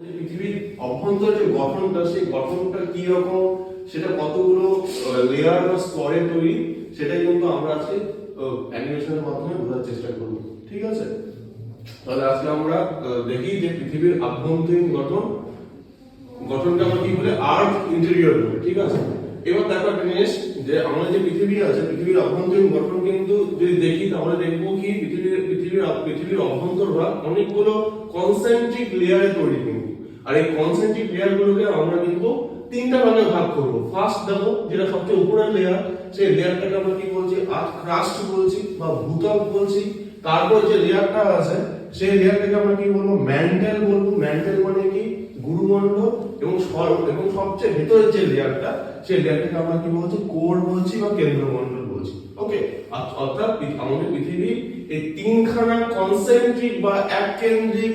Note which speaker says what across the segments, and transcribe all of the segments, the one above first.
Speaker 1: পৃথিবীর অভ্যন্তর যে গঠনটা, সেই গঠনটা কি রকম, সেটা কতগুলো লেয়ার বা স্তরে তৈরি, সেটাই কিন্তু আমরা আজকে অ্যানিমেশনের মাধ্যমে বোঝার চেষ্টা করব। ঠিক আছে? তাহলে আজকে আমরা দেখি যে পৃথিবীর আভ্যন্তরীণ গঠন, গঠনকে আমরা কি বলে, আর্থ ইন্টেরিয়র বলি। ঠিক আছে? এবার দেখো একটা জিনিস যে আমাদের যে পৃথিবী আছে, পৃথিবীর অভ্যন্তরীণ গঠন কিন্তু যদি দেখি, তাহলে দেখব কি পৃথিবীর পৃথিবীর পৃথিবীর অভ্যন্তরভাগ অনেকগুলো কনসেন্ট্রিক লেয়ারে তৈরি কিন্তু। আর এই কনসেন্ট্রিক লেয়ার গুলোকে আমরা কিন্তু তিনটা ভাগে ভাগ করব। ফার্স্ট দেখো, যেটা সবচেয়ে উপরের লেয়ার সেই লেয়ারটাকে আমরা কি বলছি? আর্থ ক্রাস্ট বলছি বা ভূত্বক বলছি। তারপর যে লেয়ারটা আছে, সেই লেয়ারটাকে আমরা কি বলব? ম্যান্টেল বলব। ম্যান্টেল মানে কি? গুরুমণ্ডল এবং এবং সবচেয়ে ভেতরের যে লেয়ারটা, সেই লেয়ারটাকে আমরা কি বলছি? কোর বলছি বা কেন্দ্রমণ্ডল বলছি। ওকে অর্থাৎ আমাদের পৃথিবী এই তিনখানা কনসেন্ট্রিক বা এককেন্দ্রিক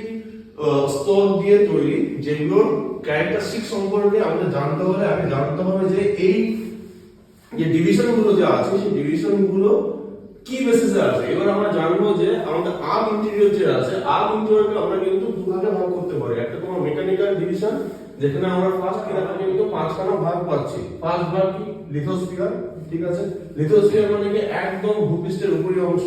Speaker 1: স্তর দিয়ে তৈরি যেগুলোর ক্যারেক্টারিস্টিক সম্পর্কে আমাদের জানতে হলে আমি জানতে হবে যে এই যে ডিভিশনগুলো যে আছে, সেই ডিভিশনগুলো কি বেসিসে আছে? এবার আমরা জানব যে আমাদের আর্ম ইন্টেরিয়র যে আছে আর্ম ইন্টেরিয়রকে আমরা কিন্তু দুভাগে ভাগ করতে পারি। একটা তোমার মেকানিক্যাল ডিভিশন যেখানে আমরা ফার্স্ট কিনা কিন্তু পাঁচখানা ভাগ পাচ্ছি। ফার্স্ট ভাগ কি? লিথোস্ফিয়ার ঠিক আছে? লিথোস্ফিয়ার মানে কি? একদম ভূপৃষ্ঠের উপরি অংশ।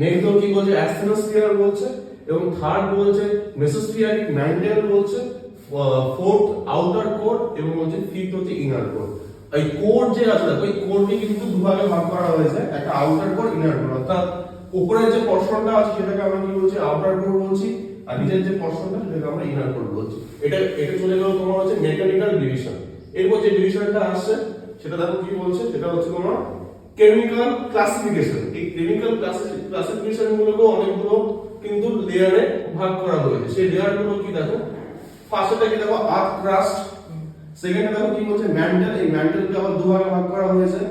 Speaker 1: নেক্সট কি বলছে? অ্যাস্থেনোস্ফিয়ার বলছে। এবং থার্ড বলছে মেসোস্ফিয়ারিক ম্যান্টেল বলছে। ফোর্থ আউটার কোর এবং হচ্ছে ফিফথ হচ্ছে ইনার কোর এই কোর যে আছে ওই কোরকে কিন্তু দুভাগে ভাগ করা হয়েছে। একটা আউটার কোর ইনার কোর অর্থাৎ উপরের যে পর্শনটা আছে সেটাকে আমরা কি বলছি? আউটার কোর বলছি, আর নিচের যে পর্শনটা সেটাকে আমরা ইনার কোর বলছি। এটা এটা চলে গেল তোমার হচ্ছে মেকানিক্যাল ডিভিশন এরপর যে ডিভিশনটা আসছে, সেটা দেখো কি বলছে? সেটা হচ্ছে তোমার কেমিক্যাল ক্লাসিফিকেশন এই কেমিক্যাল ক্লাসিফিকেশন গুলোকে অনেকগুলো কিন্তু লেয়ারে ভাগ করা হয়েছে। সেই লেয়ারগুলো কি দেখো? ফার্স্টটা কি দেখো আর্থ ক্রাস্ট সেকেন্ডে দেখো কি বলছে ম্যান্টেল এই ম্যান্টেলকে আবার দুভাগে ভাগ করা হয়েছে।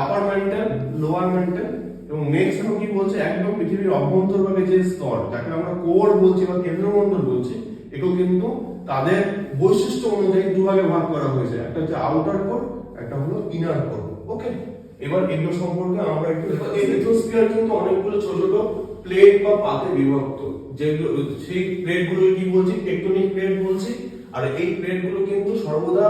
Speaker 1: আপার ম্যান্টেল লোয়ার ম্যান্টেল এবং নেক্সট কি বলছে? একদম পৃথিবীর অভ্যন্তরভাগে যে স্তর, যাকে আমরা কোর বলছি বা কেন্দ্রমণ্ডল বলছি এগুলো কিন্তু তাদের বৈশিষ্ট্য অনুযায়ী দুভাগে ভাগ করা হয়েছে। একটা হচ্ছে আউটার কোর একটা হলো ইনার কোর ওকে এবার এগুলো সম্পর্কে আমরা একটু এই কিন্তু অনেকগুলো ছোট ছোট প্লেট বা পাতে বিভক্ত, যেগুলো সেই প্লেটগুলো কি বলছি? টেকটনিক প্লেট বলছি। আর এই প্লেটগুলো কিন্তু সর্বদা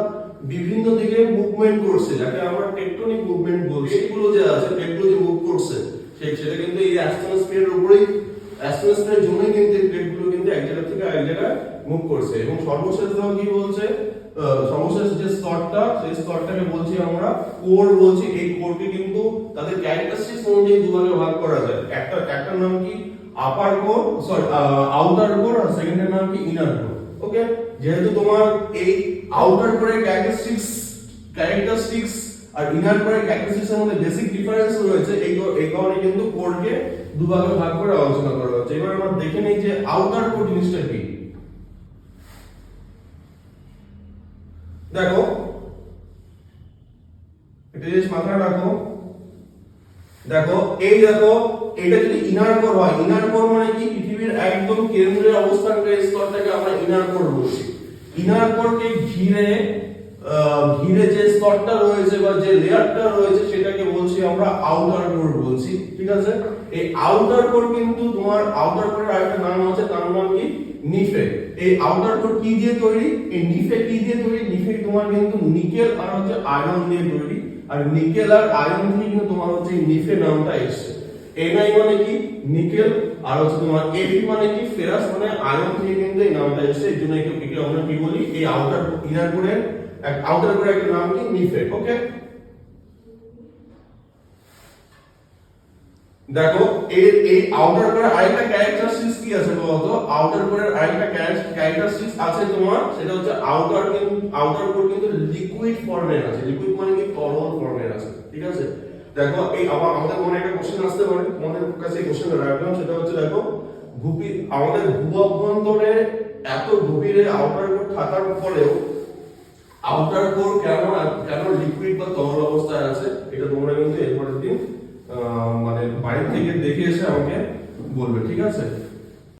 Speaker 1: বিভিন্ন দিকে মুভমেন্ট করছে, যাকে আমরা টেকটনিক মুভমেন্ট বলছি। এগুলো যে আছে প্লেটগুলো যে মুভ করছে সে- সেটা কিন্তু এই অ্যাস্ট্রোস্ফিয়ারের উপরেই অ্যাস্ট্রোস্ফিয়ারের জন্যই কিন্তু এই প্লেটগুলো কিন্তু এক জায়গা থেকে আরেক জায়গায় মুভ করছে। এবং সর্বশেষ দেখো কি বলছে? সর্বশেষ যে স্তরটা, সেই স্তরটাকে বলছি আমরা কোর বলছি, এই কোরকে কিন্তু তাদের ক্যারেক্টারিস্টিক্স অনুযায়ী দুভাগে ভাগ করা যায়। একটা, একটার নাম কি? Upper core sorry outer core আর সেকেন্ডের নাম কি? ইনার কোর ওকে যেহেতু তোমার এই আউটার কোরের ক্যারেক্টারিস্টিক্স ক্যারেক্টারিস্টিক্স আর ইনার ক্যারেক্টারিস্টিক্স এর মধ্যে বেসিক ডিফারেন্স রয়েছে, এই এই কারণে কিন্তু কোরকে দুভাগে ভাগ করে আলোচনা করা হচ্ছে। এবার আমরা দেখে নেই যে আউটার কোর জিনিসটা কি। দেখো, একটা জিনিস মাথায় রাখো। দেখো, এই দেখো, এটা যদি ইনার কোর হয় ইনার কোর মানে কি? পৃথিবীর একদম কেন্দ্রে অবস্থানকারী স্তরটাকে আমরা ইনার কোর বলছি। ইনার কোরকে ঘিরে ঘিরে যে স্তরটা রয়েছে বা যে লেয়ারটা রয়েছে সেটাকে বলছি আমরা আউটার কোর বলছি, ঠিক আছে? এই আউটার কোর কিন্তু তোমার আউটার কোরের আরেকটা নাম আছে, তার নাম কি? নিফে এই আউটার কোর কি দিয়ে তৈরি? এই নিফে কি দিয়ে তৈরি? নিফে তোমার কিন্তু নিকেল আর হচ্ছে আয়রন দিয়ে তৈরি। আর নিকেল আর আয়রন দিয়ে কিন্তু তোমার হচ্ছে নিফে নামটা এসেছে। এনআই মানে কি? নিকেল। আর হচ্ছে তোমার এফি মানে কি? ফেরাস মানে আয়রন থেকে কিন্তু এই নামটা এসেছে। এই জন্য একে আমরা কি বলি? এই আউটার ইনার কোরের এক আউটার কোরের একটা নাম কি? নিফে ওকে দেখো এই এই আউটার কোরের আরেকটা ক্যারেক্টারিস্টিক্স কি আছে বলতো? আউটার কোরের আরেকটা ক্যারেক্টারিস্টিক্স আছে তোমার, সেটা হচ্ছে আউটার কিন্তু আউটার কোর কিন্তু লিকুইড ফর্মের আছে। লিকুইড মানে কি? তরল ফর্মের আছে, ঠিক আছে? দেখো, এই আবার আমাদের মনে একটা কোশ্চেন আসতে পারে, তোমাদের কাছে এই কোশ্চেন রাখলাম, সেটা হচ্ছে দেখো ভূপি আমাদের ভূ এত গভীরে আউটার কোর থাকার পরেও আউটার কোর কেন কেন লিকুইড বা তরল অবস্থায় আছে, এটা তোমরা কিন্তু এরপরের দিন মানে বাইরে থেকে দেখে এসে আমাকে বলবে, ঠিক আছে?